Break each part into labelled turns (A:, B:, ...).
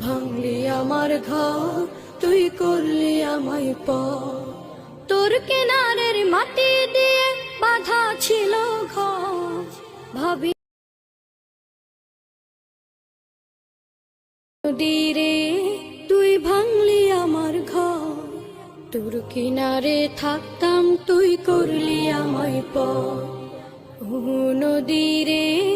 A: ভাঙলি আমার ঘর, তুই করলি আমায় পর। তোর কিনারের মাটি দিয়ে বাধা ছিল ঘর। ভাবি নদীরে তুই ভাঙলি আমার ঘর। তোর কিনারে থাকতাম, তুই করলি আমায় পর। ও নদীরে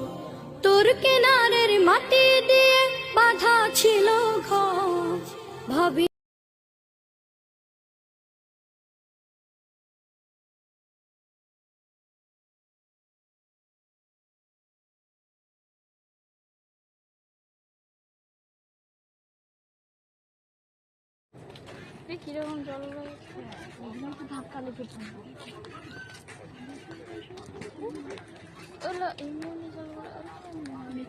A: তোর কিনারের মাটি দিয়ে বাধা ছিল ভাবি
B: কীরকম জল ধাক্কা লেগে